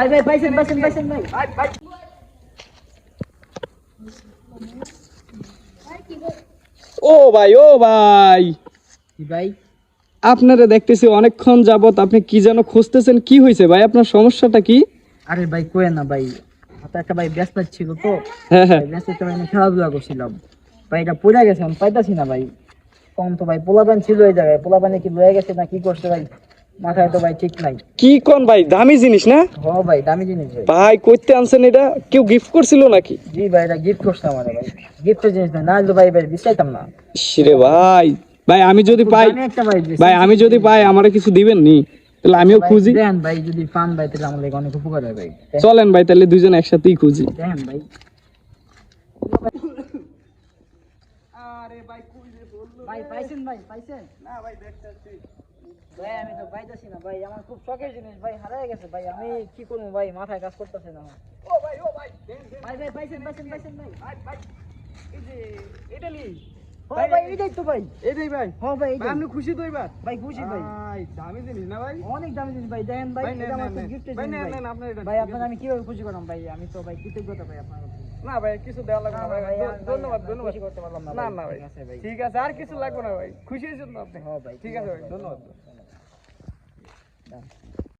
ভাই ভাই পাইছেন পাইছেন পাইছেন ভাই। ও ভাই ও ভাই। কি ভাই? আপনারা দেখতেছি অনেকক্ষণ যাবত আপনি কি যেন খুঁজতেছেন কি হয়েছে ভাই? আপনার সমস্যাটা কি? আরে ভাই কোয়ে না ভাই? একটা ভাই ব্যস্ত ছিল তো। হ্যাঁ হ্যাঁ। ব্যস্ত তো আমি খেলাধুলা করছিলাম। ভাই এটা পড়ে গেছে আমি পাইতাছি না ভাই। কম তো ভাই পোলাপান ছিল এই জায়গায়। পোলাপানে কি লয়ে গেছে না কি করছে ভাই? মাথায় তো ভাই ঠিক নাই। কি কোন ভাই দামি জিনিস না? ভাই দামি জিনিস ভাই। ভাই কইতে আনছেন এটা? কেউ গিফট করছিল নাকি? জি ভাই এটা গিফট করছে আমার ভাই। গিফটের জিনিস না নাহলে তো ভাই ভাই বিশ্বাইতাম না। রে ভাই। ভাই আমি যদি পাই আমি একটা ভাই ভাই আমি যদি পাই আমারে কিছু দিবেন নি? তাহলে আমিও খুঁজি। দেন ভাই যদি পান ভাই তাহলে আমার লাগে অনেক উপকার হয় ভাই। চলেন ভাই তাহলে দুজন একসাথেই খুঁজি। দেন ভাই। ভাই পাইছেন ভাই পাইছেন? না ভাই দেখতেছি ভাই আমি তো পাইতাছি না ভাই। আমার খুব শখের জিনিস ভাই হারায় গেছে ভাই। আমি কি করব ভাই? মাথায় কাজ করতেছে না ও ভাই ও ভাই দেন, দেন। ভাই ভাই পাইছেন পাইছেন পাইছেন ভাই। ভাই ভাই এই যে এটা লি ভাই এইটাই তো ভাই। এটাই ভাই। হ ভাই ভাই এইটাই আপনি খুশি তো এবার? ভাই খুশি ভাই। ভাই দামি জিনিস না ভাই? অনেক দামি জিনিস ভাই। ভাই এটা আমার আপনার এটা ভাই আপনার আমি কীভাবে খুশি করলাম ভাই? আমি তো ভাই কৃতজ্ঞতা ভাই আপনার। না ভাই কিছু দেওয়া লাগবে না ভাই। ধন্যবাদ ধন্যবাদ। করতে পারলাম না না। না ভাই। ঠিক আছে আর কিছু লাগবে না ভাই। খুশি হয়েছেন আপনি? হ্যাঁ ভাই ঠিক আছে ভাই ধন্যবাদ।